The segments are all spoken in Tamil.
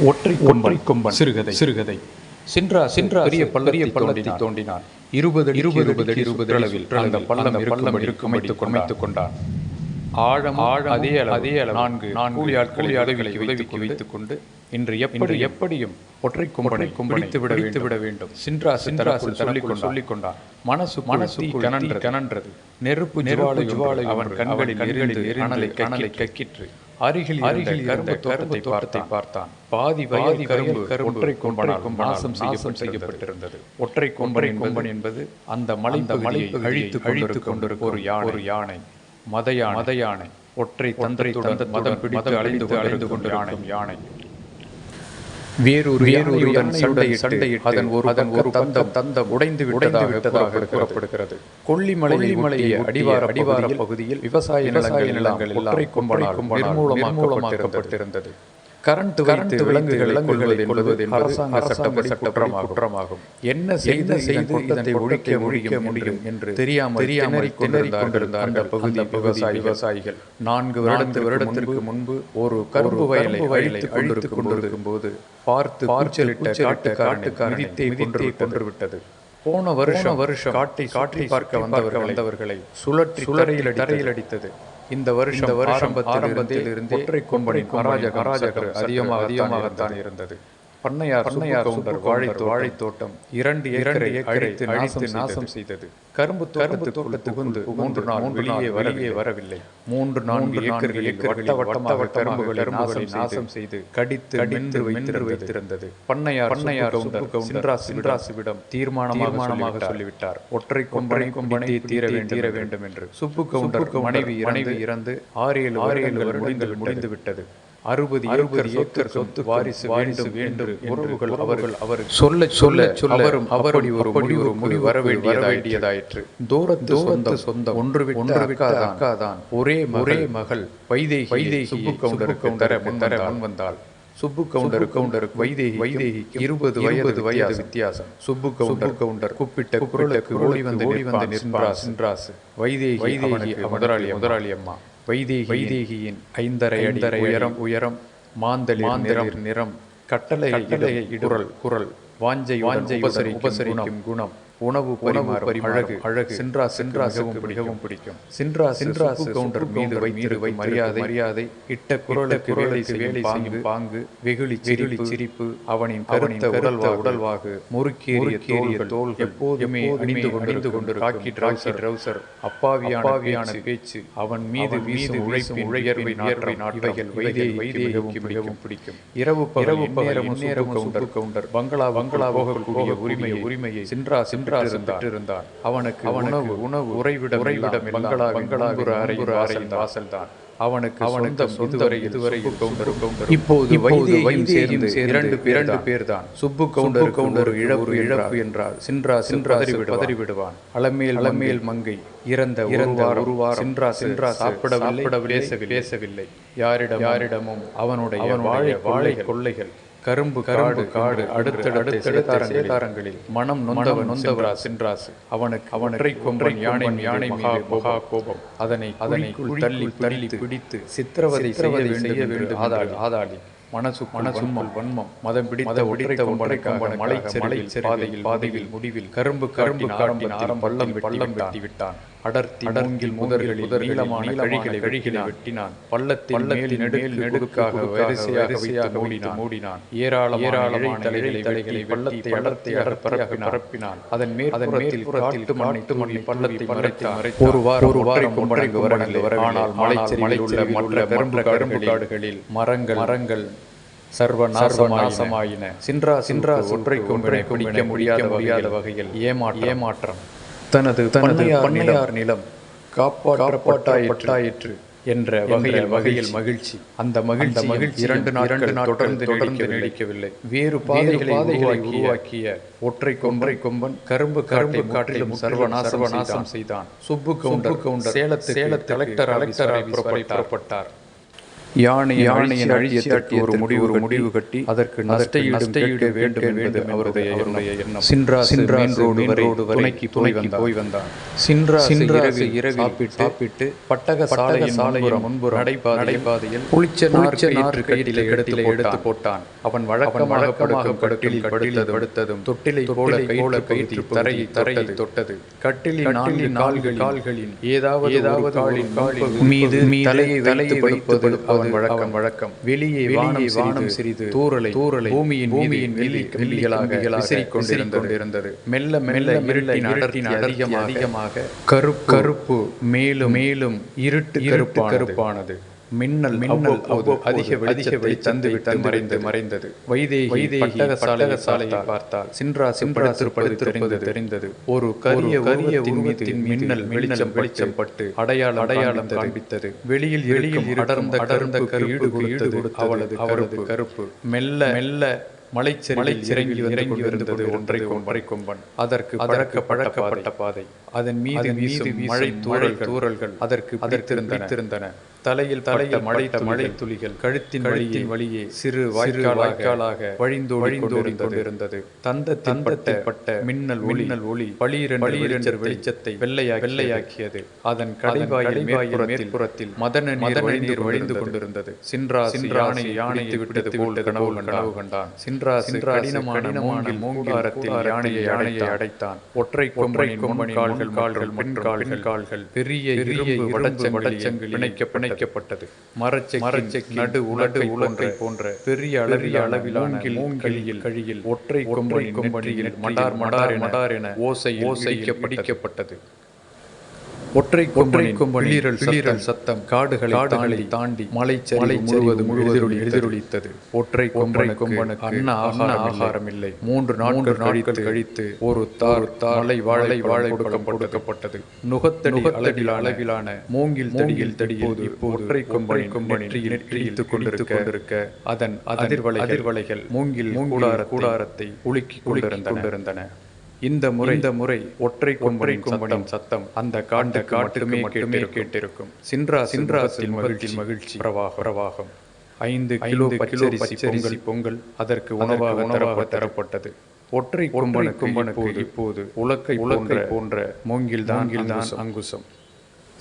ஒற்றை ஒற்றை கொம்பன். சிறுகதை. சிறுகதை. சென்றா சென்றா பெரிய பள்ளரிய பள்ளத்தை தோண்டினான். இருபது இருபது அடி இருபது அளவில் அந்த பள்ளம் பள்ளம் இருக்கும் அமைத்துக் கொண்டான். ஆழம் ஆழம் அதே அளவு அதே அளவு. நான்கு நான்கு கூலியாட்களை உதவிகளை உதவிக்கு வைத்துக் கொண்டு இன்று எப்படி எப்படியும் ஒற்றை கொம்பனை கும்பிடித்து விட விட்டு விட வேண்டும். சின்றா சின்றா கொண்டு சொல்லிக் கொண்டான் மனசு மனசு கனன்று கனன்றது. நெருப்பு நெருப்பு ஜுவாலை அவன் கண்களில் எரிந்து அனலை கனலை கக்கிற்று. அருகில் அருகில் கரும்பு கரும்பு தோட்டத்தை பார்த்தான். பாதி பாதி கரும்பு ஒற்றை கொம்பனால் நாசம் நாசம் செய்யப்பட்டிருந்தது. ஒற்றை கொம்பனை கொம்பன் என்பது அந்த மலை மலை அழித்து அழித்து கொண்டிருக்கும் ஒரு யானை ஒரு யானை. மத யானை. மத யானை ஒற்றை தந்தை தந்த மதம் பிடித்து அலைந்து அலைந்து கொண்டிருக்கும் யானை. வேறொரு சண்டை சண்டையிட்டு அதன் ஒரு அதன் ஒரு தந்தம் தந்தம் உடைந்து உடைந்து விட்டதாக கூறப்படுகிறது. கொல்லிமலை மலையை அடிவார அடிவார பகுதியில் விவசாய நிலங்கள் நிலங்கள் ஒற்றை கொம்பனால் நிர்மூலமாக்கப்பட்டிருந்தது. கரண்ட் கரண்ட் விலங்குகள் என்பது அரசாங்க சட்டப்படி சட்டப்படி குற்றமாகும். என்ன செய்து செய்து இதனை ஒழிக்க ஒழிக்க முடியும் என்று தெரியாமல் தெரியாமல் கொண்டிருந்தார்கள் பகுதி விவசாயி விவசாயிகள். நான்கு வருடத்து வருடத்திற்கு முன்பு ஒரு கரும்பு வயலை வயலை அழித்துக் கொண்டிருக்கும் போது பார்த்து பார்ச்சலிட்ட காட்டு காட்டுக்காரன் மிதித்தை மிதித்தை கொன்று விட்டது போன வருஷம் வருஷம் காட்டை காட்டை பார்க்க வந்தவர்கள் வந்தவர்களை சுழற்றி சுழறையில் தரையில் அடித்தது. இந்த வருஷம் வருஷம் ஆரம்பத்தில் இருந்து ஒற்றை கொம்பனை அராஜக அராஜகர் அதிகமாக அதிகமாகத்தான் இருந்தது. பண்ணையார் பண்ணையார் கவுண்டர் வாழை வாழை தோட்டம் இரண்டு இரண்டு அழித்து அழித்து நாசம் செய்தது. கரும்பு கரும்பு தோட்டத்து புகுந்து மூன்று நாள் வெளியே வெளியே வரவில்லை. மூன்று நான்கு ஏக்கர்களில் வட்ட வட்டமாக கரும்புகளை நாசம் நாசம் செய்து கடித்து கடித்து வைத்து வைத்திருந்தது. பண்ணையார் பண்ணையார் கவுண்டர் சின்ராசு சின்ராசுவிடம் தீர்மானமாக சொல்லிவிட்டார். ஒற்றை கொம்பனை கொம்பனை தீர தீர வேண்டும் என்று. சுப்பு கவுண்டர் மனைவி மனைவி இறந்து ஆறு ஏழு ஆறு ஏழு முடிந்து முடிந்து விட்டது. அறுபது அறுபது ஏக்கர் சொத்து வாரிசு வேண்டும் வேண்டும் உறவுகள் அவர்கள் அவர் சொல்ல சொல்ல சொல்ல அவரும் அவரும் ஒரு முடி ஒரு முடி வர வேண்டியதாயிற்று. தூரத்து சொந்த சொந்த ஒன்று விட்டு அக்காதான் அக்காதான். ஒரே ஒரே மகள் வைதேகி வைதேகி சுப்பு கவுண்டருக்கு தர தர முன் வந்தாள். சுப்பு கவுண்டர் கவுண்டருக்கு வைதேகி வைதேகி இருபது வயது வயது வித்தியாசம். சுப்பு கவுண்டர் கவுண்டர் கூப்பிட்ட குரலுக்கு ஓடி வந்து ஓடி வந்து நின்றாஸ் நின்றாஸ் வைதேகி வைதேகி முதலாளி முதலாளி அம்மா. வைதேகி வைதேகியின் ஐந்தரை ஐந்தரை உயரம் உயரம் மாந்தளி மாந்திரம் நிறம் கட்டளை கட்டளையை குரல் குரல் வாஞ்சை வாஞ்சை உபசரி உபசரிக்கும் குணம். உணவு உணவு அழகு. சின்ராசுக்கு மிகவும் பிடிக்கும். சின்ரா சின்ராசு கவுண்டர் மீது வைத்திரு வை மரியாதை மரியாதை இட்ட குரலுக்கு வேலை வேலை செய்யும் பாங்கு வெகுளி சிரிளி சிரிப்பு அவனின் கருத்த உடல்வா உடல்வாகு முறுக்கேறிய தோள்கள் தோல் எப்போதுமே அணிந்து கொண்டிருந்து கொண்டு காக்கி டிராக்கி ட்ரௌசர் அப்பாவியான அப்பாவியான பேச்சு அவன் மீது மீது உழைப்பின் உயர்வை வியர்வை நாட்டைகள் வைதேகி வைதேகிக்கு மிகவும் பிடிக்கும். இரவு இரவு நேரம் கவுண்டர். கவுண்டர். பங்களா பங்களா போகக்கூடிய உரிமையை உரிமையை சின்ரா சின்ரா பெற்றிருந்தான். அவனுக்கு உணவு உணவு உறைவிடம் உறைவிடம் பங்களா பங்களா ஒரு அறை ஒரு அறை வாசல் தான் அவனுக்கு அவனுக்கு இதுவரை இதுவரை இப்போது வைத்திய வைத்தியம் சேர்ந்து இரண்டு பேர் தான் சுப்பு கவுண்டர் கவுண்டர் இழப்பு இழப்பு என்றால் சின்றா சின்றா பதறி விடுவான் அலமேல் அலமேல் மங்கை. இறந்த இறந்த ஒரு வாரம். சின்றா சின்றா சாப்பிட பேசவில்லை. யாரிடம் யாரிடமும் அவனுடைய வாழை வாழை கொள்ளைகள். கரும்பு கரும்பு காடு அடுத்தடுத்த சேதாரங்களில் மனம் நொந்தவன் நொந்தவரா சென்றாசு அவனுக்கு அவனை கொம்பன் யானை யானை மகா மகா கோபம். அதனை அதனை தள்ளி தள்ளி பிடித்து சித்திரவதை செய்ய வேண்டும் ஆதாளி. ஆதாளி. மனசு மனசும்மல் வன்மம். மதம் பிடித்த ஒற்றை கொம்பனைக்காக மலை மலை பாதையில் பாதையில் முடிவில் கரும்பு கரும்பு காட்டின் ஆரம் பள்ளம் பள்ளம் வெட்டி விட்டான். அடர்த்தி மூங்கில் முதர்களில் நீளமான கழிகளை கழிகளை வெட்டினான். பள்ளத்தில் மேல் நெடுகில் நெடுக்காக வரிசையாக வைத்து மூடினான். மூடினான். ஏராளம் ஏராளமான தலைகளை தலைகளை பள்ளத்தை அடர்த்தி அடர்ப்பரப்பி பரப்பினான். அதன் மேல் அதன் மேல் புறத்தில் மண்ணிட்டு மண்ணி பள்ளத்தை மறைத்தான். ஒரு வாரம் ஒரு வாரம் கொம்பனைக்கு வரவில்லை. ஆனால் மலைச்சரிவில் உள்ள மற்ற கரும்பு கரும்பு காடுகளில் மரங்கள் மரங்கள் சர்வ நாசமாயின சின்றா சின்றா கொம்பனை பிடிக்க முடியாத முடியாத வகையில் ஏமாற்ற ஏமாற்றம். தனது தனது பண்ணையார் நிலம் காப்பாற்றப்பட்டாயிற்று என்ற வகையில் வகையில் மகிழ்ச்சி. அந்த மகிழ்ச்சி மகிழ்ச்சி இரண்டு நாட்கள் தொடர்ந்து தொடர்ந்து நீடிக்கவில்லை. வேறு பாதைகளை பாதைகளை உருவாக்கிய ஒற்றை கொம்பரை கொம்பன் கரும்பு கரும்பு காட்டிலும் சர்வநாசம் செய்தான். சுப்பு கவுண்டர் கவுண்டர் சேலத்து சேலத்து கலெக்டர் அலெக்டர் புறப்பட்டார். யானை யானையின் அழிச்சியாட்டி ஒரு முடிவு ஒரு முடிவு கட்டி அதற்கு கேட்க வேண்டும் என்பது அவருடைய எண்ணம். சின்ரா சின்ரா ரோடு வரை துணைக்கு துணைக்கு போய் வந்தான். சின்ரா சின்ராசு இரவு சாப்பிட்டு சாப்பிட்டு பட்டக சாலையின் சாலையின் முன்புறம் நடைபாதை நடைபாதையில் புளிச்ச நாற்று நாற்று கட்டில இடத்திலே எடுத்து போட்டான். அவன் வழக்கம் வழக்கமாக கட்டில் படுத்தது படுத்ததும் தொட்டிலை போல போல கயிற்று தரையை தரையை தொட்டது. கட்டிலின் நான்கு கால்கள் கால்களின் ஏதாவது ஏதாவது காலின் காலின் மீது தலையை தலையை படுப்பது அவன் வழக்கம் வழக்கம். வெளியே வானம் வானம் சிறிது தூரலை தூரலை பூமியின் பூமியின் வெள்ளி வெள்ளிகளாக விசிறிக் கொண்டிருந்தது மெல்ல மெல்ல இருட்டின் அடர்த்தின் அதிகமாக அதிகமாக கருப்பு கருப்பு மேலும் மேலும் இருட்டு கருப்பு கருப்பானது. மின்னல் மின்னல் அவ்வப்போது அதிக அதிக வெளி தந்து விட்டு மறைந்து மறைந்தது. வைதேகி வைதேகி பட்டக சாலையை பார்த்தால் சின்ரா சின்ரா திருப்பது தெரிந்தது. ஒரு கரிய கரிய உருவத்தின் மின்னல் வெளிச்சம் வெளிச்சம் பட்டு அடையாளம் அடையாளம் காண்பித்தது. வெளியில் வெளியில் அடர்ந்த அடர்ந்த கருப்பு ஈடு அவளது அவளது கருப்பு. மெல்ல மெல்ல மலைச்சரிவில் இறங்கி இறங்கி இருந்தது ஒன்றை கொம்பரை கொம்பன். அதற்கு பழக்க பழக்கப்பட்ட பாதை. அதன் மீது மீது மழை தூறல் தூறல்கள். அதற்கு அதற்கிருந்தன தலையில் தலையில் மழை மழை துளிகள் கழுத்தின் வழியின் வழியே சிறு வாய்க்காலாக வழிந்து வழிந்தோடி கொண்டிருந்தது. தந்த தந்தப்பட்ட மின்னல் மின்னல் ஒளி பளிரன் வெளிச்சத்தை வெள்ளையா வெள்ளையாக்கியது. அதன் கடைவாயில் மேற்புறத்தில் மதன மதன நீர் வழிந்து கொண்டிருந்தது. சின்ரா சின்ரானை யானை விட்டது போல் கனவு கனவு கண்டான். சின்ரா சின்ரா கடினமான மூங்காரத்தில் யானையை யானையை அடைத்தான். ஒற்றை கொம்பனை கொம்பனின் கால்கள் கால்கள் பெண் கால்கள் கால்கள் பெரிய இரும்பு வடச்சங்கில் இணைக்க பிணைக்கப்பட்டது மரச்சை மரச்சை நடு உலடு உலகை போன்ற பெரிய அளவில் அளவிலான மூங்கில் கழியில் ஒற்றை கொம்பனை கொம்பனியில் மடார் மடார் மடார் என ஓசை ஓசைக்க பிடிக்கப்பட்டது ஒற்றை கொம்பனை கொம்பனீரல் பிளிரல் சத்தம் காடுகளை காடுகளை தாண்டி மலை மலை முழுவதும் முழுவதும் எதிரொலித்தது ஒற்றை கொம்பனை கொம்பனுக்கு அன்ன ஆகார ஆகாரம் இல்லை மூன்று நான்கு நாட்கள் கழித்து ஒரு தார் தாளை வாழை வாழை கொடுக்கப்பட்டது. நுகத்தடி அளவில் அளவிலான மூங்கில் தடியில் தடியில் இப்போது ஒற்றை கொம்பனை கொம்பனை நெற்றியில் கொண்டிருக்க அதன் அதிர்வலை அதிர்வலைகள் மூங்கில் மூங்கிலார கூடாரத்தை உலுக்கி கொண்டிருந்தன. இந்த முறை இந்த முறை ஒற்றை கொம்பரை கொம்பனின் சத்தம். அந்த காட்டு காட்டுமே மட்டுமே கேட்டிருக்கும். சின்ரா சின்ராசில் மகிழ்ச்சியில் மகிழ்ச்சி. பிரவாக பிரவாகம். ஐந்து கிலோ பச்சரிசி பொங்கல். அதற்கு உணவாக உணவாக தரப்பட்டது. ஒற்றை கொம்பனை கொம்பனுக்கு இப்போது உலக்கை உலக்கை போன்ற மூங்கில் தாங்கில் தான் அங்குசம்.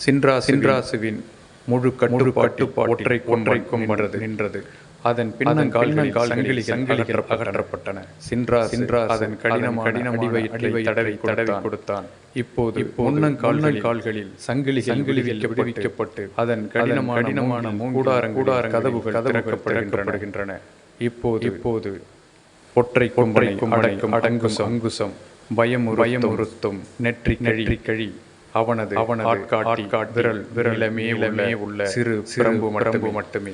சின்ரா சின்ராசுவின் முழு கட்டுப்பாட்டு ஒற்றை கொன்றை கொம்பனது நின்றது. அதன் பின்னங்கால்களில் சங்கிலி சங்கிலிகள் அகற்றப்பட்டன. சின்ரா சின்ரா அதன் கடினமான கடினமான அடிவை தடவை தடவி கொடுத்தான். இப்போது முன்னங்கால்கள் கால்களில் சங்கிலி சங்கிலி விடுவிக்கப்பட்டு அதன் கடினமான கடினமான கூடாரங் கூடாரங் கதவுகள் திறக்கப்படுகின்றன. இப்போது இப்போது ஒற்றை கொம்பனை அடக்கும் அடங்குசம் அங்குசம். பயம் பயமுறுத்தும். நெற்றி நெற்றி கழி. அவனது அவனது ஆட்காட்டி. விரல். விரலமே உள்ள சிறு சிறம்பு மடம்பு மட்டுமே.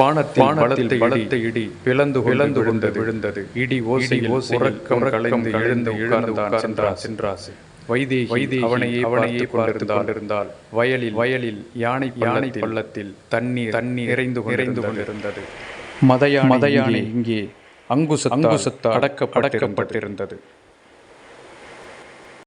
வானத்தில் வானத்தில் பலத்த இடி பிளந்து பிளந்து கொண்டு விழுந்தது. இடி ஓசை ஓசை உறக்கம் கலைந்து எழுந்து சென்றாசு. அவனையே அவனையே பார்த்து கொண்டிருந்தால் வயலில் வயலில் யானை யானை பள்ளத்தில் தண்ணீர் தண்ணீர் நிறைந்து நிறைந்து கொண்டிருந்தது. மதயானை மதயானை இங்கே அங்குச அங்குசத்தால் அடக்கப்பட்டிருந்தது.